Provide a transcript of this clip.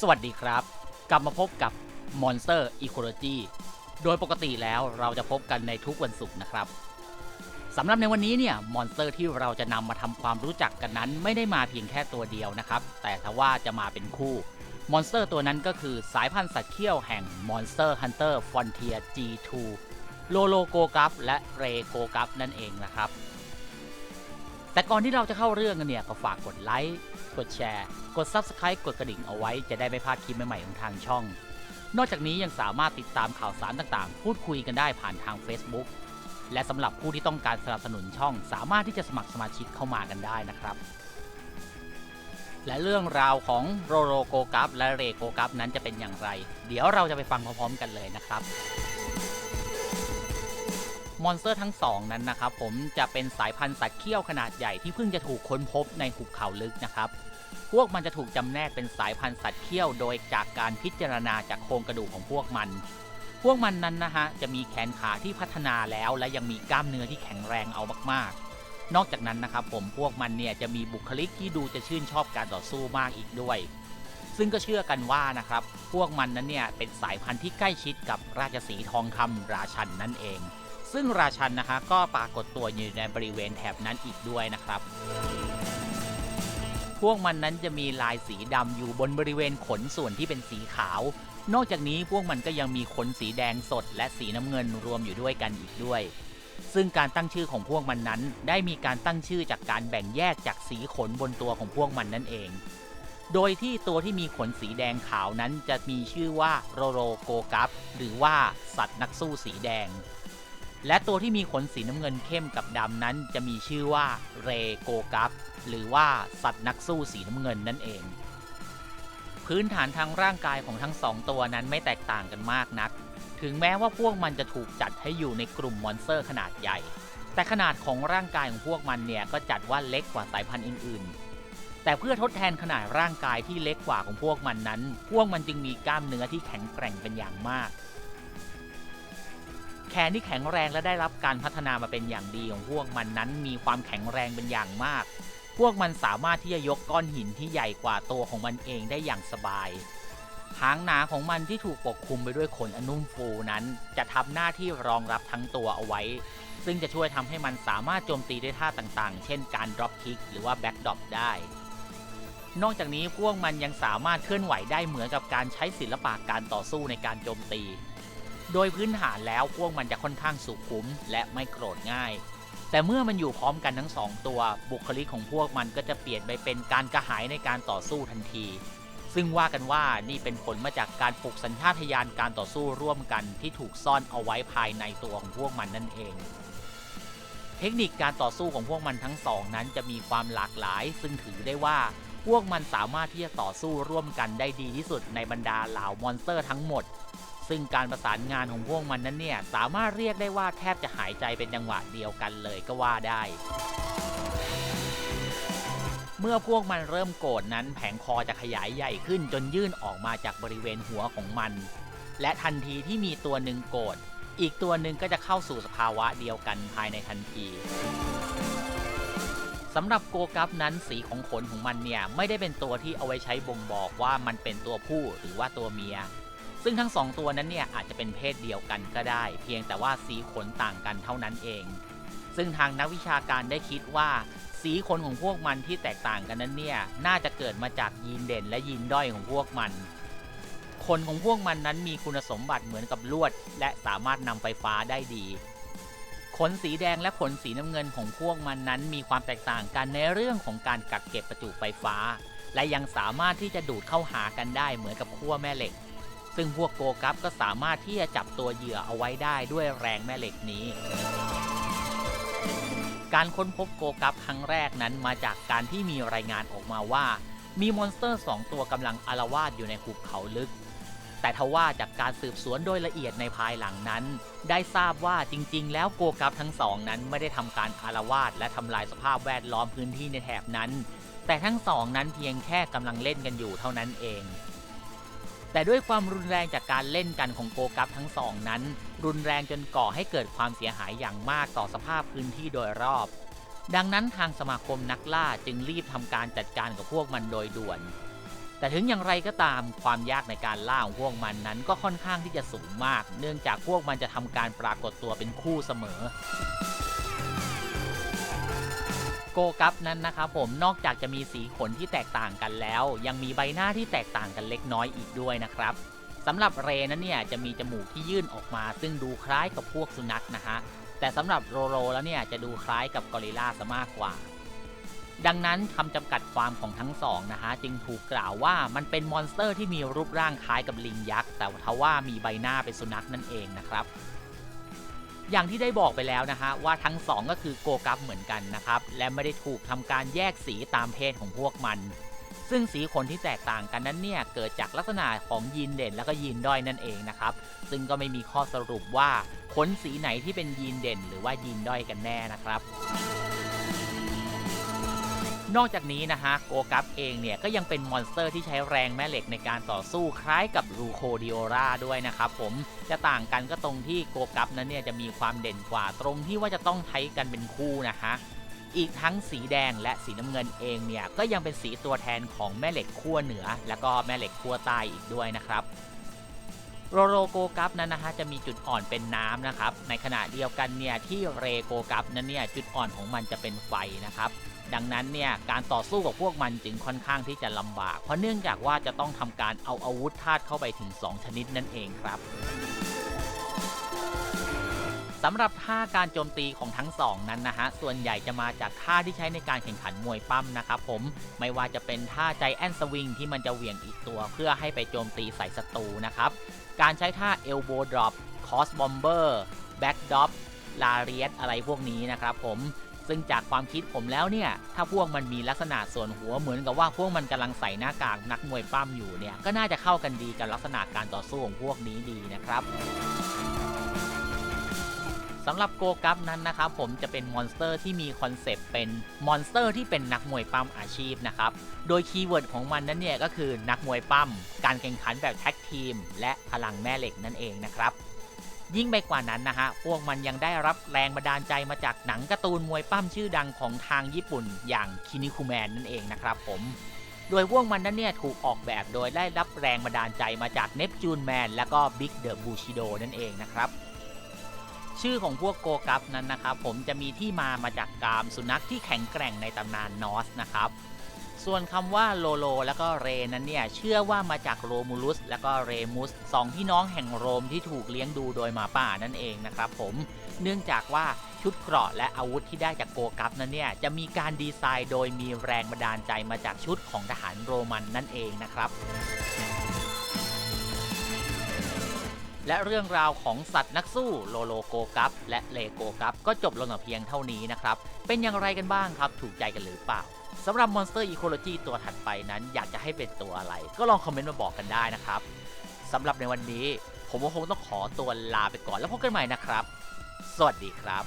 สวัสดีครับ กลับมาพบกับ Monster Ecology โดยปกติแล้วเราจะพบกันในทุกวันศุกร์นะครับสำหรับในวันนี้เนี่ยมอนสเตอร์ที่เราจะนำมาทำความรู้จักกันนั้น ไม่ได้มาเพียงแค่ตัวเดียวนะครับ แต่ทว่าจะมาเป็นคู่มอนสเตอร์ตัวนั้นก็คือสายพันธุ์สัตว์เขี้ยวแห่ง Monster Hunter Frontier G2 โลโลโกกัฟและเรโกกัฟนั่นเองนะครับ แต่ก่อนที่เราจะเข้าเรื่องกันเนี่ย ก็ฝากกดไลค์ กดแชร์ กด Subscribe กดกระดิ่งเอาไว้จะได้ไม่พลาดคลิปใหม่ๆของทางช่อง นอกจากนี้ยังสามารถติดตามข่าวสารต่างๆ พูดคุยกันได้ผ่านทาง Facebook และสำหรับผู้ที่ต้องการสนับสนุนช่อง สามารถที่จะสมัครสมาชิกเข้ามากันได้นะครับ และเรื่องราวของโรโรโกกัฟและเรโกกัฟนั้นจะเป็นอย่างไร เดี๋ยวเราจะไปฟังพร้อมๆกันเลยนะครับ มอนสเตอร์ทั้งสองนั้นนะครับผมจะเป็นสายพันธุ์สัตว์เขี้ยวขนาดใหญ่ที่เพิ่งจะถูกค้นพบในหุบเขาลึกนะครับ พวกมันจะถูกจำแนกเป็นสายพันธุ์สัตว์เขี้ยวโดยจากการพิจารณาจากโครงกระดูกของพวกมัน พวกมันนั้นนะฮะจะมีแขนขาที่พัฒนาแล้วและยังมีกล้ามเนื้อที่แข็งแรงเอามากๆ นอกจากนั้นนะครับผมพวกมันเนี่ยจะมีบุคลิกที่ดูจะชื่นชอบการต่อสู้มากอีกด้วยซึ่งก็เชื่อกันว่านะครับ พวกมันนั้นเนี่ยเป็นสายพันธุ์ที่ใกล้ชิดกับราชสีทองคำราชันนั่นเอง ซึ่งราชันนะคะก็ปรากฏตัวอยู่ในบริเวณแถบนั้นอีกด้วยนะครับ พวกมันนั้นจะมีลายสีดำอยู่บนบริเวณขนส่วนที่เป็นสีขาว นอกจากนี้พวกมันก็ยังมีขนสีแดงสด และสีน้ำเงินรวมอยู่ด้วยกันอีกด้วย ซึ่งการตั้งชื่อของพวกมันนั้น ได้มีการตั้งชื่อจากการแบ่งแยกจากสีขนบนตัวของพวกมันนั่นเองโดยที่ตัวที่มีขนสีแดงขาวนั้นจะมีชื่อว่าโรโรโกกัฟหรือว่าสัตว์นักสู้สีแดง และตัวที่มีขนสีน้ำเงินเข้มกับดำนั้นจะมีชื่อว่าเรโกกัฟหรือว่าสัตว์นักสู้สีน้ำเงินนั่นเอง พื้นฐานทางร่างกายของทั้งสองตัวนั้นไม่แตกต่างกันมากนัก ถึงแม้ว่าพวกมันจะถูกจัดให้อยู่ในกลุ่มมอนสเตอร์ขนาดใหญ่ แต่ขนาดของร่างกายของพวกมันเนี่ยก็จัดว่าเล็กกว่าสายพันธุ์อื่นๆ แต่เพื่อทดแทนขนาดร่างกายที่เล็กกว่าของพวกมันนั้น พวกมันจึงมีกล้ามเนื้อที่แข็งแกร่งเป็นอย่างมาก แขนที่แข็งแรงและได้รับการพัฒนามาเป็นอย่างดีของพวกมันนั้นมีความแข็งแรงเป็นอย่างมาก พวกมันสามารถที่จะยกก้อนหินที่ใหญ่กว่าตัวของมันเองได้อย่างสบาย หางหนาของมันที่ถูกปกคลุมไปด้วยขนอนุ่มฟูนั้น จะทำหน้าที่รองรับทั้งตัวเอาไว้ ซึ่งจะช่วยทำให้มันสามารถโจมตีด้วยท่าต่างๆ เช่นการ drop kick หรือว่า back drop ได้นอกจากนี้พวกมันยังสามารถเคลื่อนไหวได้เหมือนกับการใช้ศิลปะการต่อสู้ในการโจมตี โดยพื้นฐานแล้วพวกมันจะค่อนข้างสุขุมและไม่โกรธง่าย แต่เมื่อมันอยู่พร้อมกันทั้งสองตัวบุคลิกของพวกมันก็จะเปลี่ยนไปเป็นการกระหายในการต่อสู้ทันที ซึ่งว่ากันว่านี่เป็นผลมาจากการปลุกสัญชาตญาณการต่อสู้ร่วมกันที่ถูกซ่อนเอาไว้ภายในตัวของพวกมันนั่นเองเทคนิคการต่อสู้ของพวกมันทั้งสองนั้นจะมีความหลากหลาย ซึ่งถือได้ว่าพวกมันสามารถที่จะต่อสู้ร่วมกันได้ดีที่สุดในบรรดาเหล่ามอนสเตอร์ทั้งหมด ซึ่งการประสานงานของพวกมันนั้นเนี่ยสามารถเรียกได้ว่าแทบจะหายใจเป็นจังหวะเดียวกันเลยก็ว่าได้เมื่อพวกมันเริ่มโกรธนั้นแผงคอจะขยายใหญ่ขึ้นจนยื่นออกมาจากบริเวณหัวของมัน และทันทีที่มีตัวหนึ่งโกรธอีกตัวหนึ่งก็จะเข้าสู่สภาวะเดียวกันภายในทันทีสำหรับโกกัฟนั้นสีของขนของมันเนี่ยไม่ได้เป็นตัวที่เอาไว้ใช้บ่งบอกว่ามันเป็นตัวผู้หรือว่าตัวเมีย ซึ่งทั้งสองตัวนั้นเนี่ยอาจจะเป็นเพศเดียวกันก็ได้ เพียงแต่ว่าสีขนต่างกันเท่านั้นเอง ซึ่งทางนักวิชาการได้คิดว่าสีขนของพวกมันที่แตกต่างกันนั้นเนี่ยน่าจะเกิดมาจากยีนเด่นและยีนด้อยของพวกมันขนของพวกมันนั้นมีคุณสมบัติเหมือนกับลวด และสามารถนำไฟฟ้าได้ดีขนสีแดงและขนสีน้ำเงินของพวกมันนั้นมีความแตกต่างกันในเรื่องของการกักเก็บประจุไฟฟ้า และยังสามารถที่จะดูดเข้าหากันได้เหมือนกับขั้วแม่เหล็ก ซึ่งพวกโกกัฟก็สามารถที่จะจับตัวเหยื่อเอาไว้ได้ด้วยแรงแม่เหล็กนี้ การค้นพบโกกัฟครั้งแรกนั้นมาจากการที่มีรายงานออกมาว่า มีมอนสเตอร์ 2 ตัวกำลังอารวาสอยู่ในหุบเขาลึก แต่ทว่าจากการสืบสวนโดยละเอียดในภายหลังนั้น ได้ทราบว่าจริง ๆ แล้วโกกัฟทั้งสองนั้นไม่ได้ทำการอารวาสและทำลายสภาพแวดล้อมพื้นที่ในแถบนั้น แต่ทั้งสองนั้นเพียงแค่กำลังเล่นกันอยู่เท่านั้นเอง แต่ด้วยความรุนแรงจากการเล่นกันของโกกัฟทั้งสองนั้น รุนแรงจนก่อให้เกิดความเสียหายอย่างมากต่อสภาพพื้นที่โดยรอบ ดังนั้นทางสมาคมนักล่าจึงรีบทำการจัดการกับพวกมันโดยด่วน แต่ถึงอย่างไรก็ตามความยากในการล่าของพวกมันนั้นก็ค่อนข้างที่จะสูงมาก เนื่องจากพวกมันจะทำการปรากฏตัวเป็นคู่เสมอ โกกัปนั้นนะครับผมนอกจากจะมีสีขนที่แตกต่างกันแล้ว ยังมีใบหน้าที่แตกต่างกันเล็กน้อยอีกด้วยนะครับสำหรับเรนั้นเนี่ยจะมีจมูกที่ยื่นออกมา ซึ่งดูคล้ายกับพวกสุนัขนะฮะแต่สำหรับโรโรแล้วเนี่ยจะดูคล้ายกับกอริลลาซะมากกว่า ดังนั้นคำจำกัดความของทั้งสองนะฮะจึงถูกกล่าวว่ามันเป็นมอนสเตอร์ที่มีรูปร่างคล้ายกับลิงยักษ์ แต่ทว่ามีใบหน้าเป็นสุนัขนั่นเองนะครับ อย่างที่ได้บอกไปแล้วนะฮะว่าทั้งสองก็คือโกกัฟเหมือนกันนะครับ และไม่ได้ถูกทำการแยกสีตามเพศของพวกมัน ซึ่งสีขนที่แตกต่างกันนั้นเนี่ยเกิดจากลักษณะของยีนเด่นและก็ยีนด้อยนั่นเองนะครับ ซึ่งก็ไม่มีข้อสรุปว่าขนสีไหนที่เป็นยีนเด่น หรือว่ายีนด้อยกันแน่นะครับ นอกจากนี้นะฮะโกกัปเองเนี่ยก็ยังเป็นมอนสเตอร์ที่ใช้แรงแม่เหล็กในการต่อสู้คล้ายกับรูโคดิโอราด้วยนะครับผมจะต่างกันก็ตรงที่โกกัปนั้นเนี่ยจะมีความเด่นกว่าตรงที่ว่าจะต้องใช้กันเป็นคู่นะฮะอีกทั้งสีแดงและสีน้ำเงินเองเนี่ยก็ยังเป็นสีตัวแทนของแม่เหล็กขั้วเหนือ แล้วก็แม่เหล็กขั้วใต้อีกด้วยนะครับโรโรโกกัปนั้นนะฮะจะมีจุดอ่อนเป็นน้ำนะครับ ในขณะเดียวกันเนี่ยที่เรโกกัปนั้นเนี่ยจุดอ่อนของมันจะเป็นไฟนะครับ ดังนั้นเนี่ยการต่อสู้กับพวกมันจึงค่อนข้างที่จะลำบาก เพราะเนื่องจากว่าจะต้องทำการเอาอาวุธธาตุเข้าไปถึง 2 ชนิดนั่นเองครับสำหรับท่าการโจมตีของทั้งสองนั้นนะฮะ ส่วนใหญ่จะมาจากท่าที่ใช้ในการแข่งขันมวยปั้มนะครับผม ไม่ว่าจะเป็นท่าใจแอนสวิงที่มันจะเหวี่ยงอีกตัว เพื่อให้ไปโจมตีใส่ศัตรูนะครับ การใช้ท่าเอลโบดรอปคอสบอมเบอร์แบ็กดอปลาเรียสอะไรพวกนี้นะครับผม ซึ่งจากความคิดผมแล้วเนี่ย ถ้าพวกมันมีลักษณะส่วนหัวเหมือนกับว่าพวกมันกำลังใส่หน้ากากนักมวยปั้มอยู่เนี่ย ก็น่าจะเข้ากันดีกับลักษณะการต่อสู้ของพวกนี้ดีนะครับสำหรับโกกัปนั้นนะครับผมจะเป็นมอนสเตอร์ที่มีคอนเซปต์เป็นมอนสเตอร์ที่เป็นนักมวยปั้มอาชีพนะครับ โดยคีย์เวิร์ดของมันนั้นเนี่ยก็คือนักมวยปั้ม การแข่งขันแบบแท็กทีม และพลังแม่เหล็กนั่นเองนะครับ ยิ่งไปกว่านั้นนะฮะ พวกมันยังได้รับแรงบันดาลใจมาจากหนังการ์ตูนมวยปั้มชื่อดังของทางญี่ปุ่นอย่างคินิคุแมนนั่นเองนะครับผม โดยพวกมันนั้นเนี่ยถูกออกแบบโดยได้รับแรงบันดาลใจมาจากเนปจูนแมนและก็บิ๊กเดอะบูชิโดนั่นเองนะครับ ชื่อของพวกโกกัปนั้นนะครับผมจะมีที่มามาจากกามสุนัขที่แข็งแกร่งในตำนานนอสนะครับ ส่วนคำว่าโลโล และก็เรนั้นเนี่ย เชื่อว่ามาจากโรมูลุส และก็เรมุสสองพี่น้องแห่งโรมที่ถูกเลี้ยงดูโดยหมาป่านั่นเองนะครับผม เนื่องจากว่าชุดเกราะและอาวุธที่ได้จากโกกัฟนั้นเนี่ย จะมีการดีไซน์โดยมีแรงบันดาลใจมาจากชุดของทหารโรมันนั่นเองนะครับ และเรื่องราวของสัตว์นักสู้โลโลโกกัฟและเลโกกัฟก็จบลงเพียงเท่านี้นะครับ เป็นอย่างไรกันบ้างครับ ถูกใจกันหรือเปล่าสำหรับ Monster Ecology ตัวถัดไปนั้นอยากจะให้เป็นตัวอะไร ก็ลองคอมเมนต์มาบอกกันได้นะครับสำหรับในวันนี้ ผมก็คงต้องขอตัวลาไปก่อนแล้วพบกันใหม่นะครับ สวัสดีครับ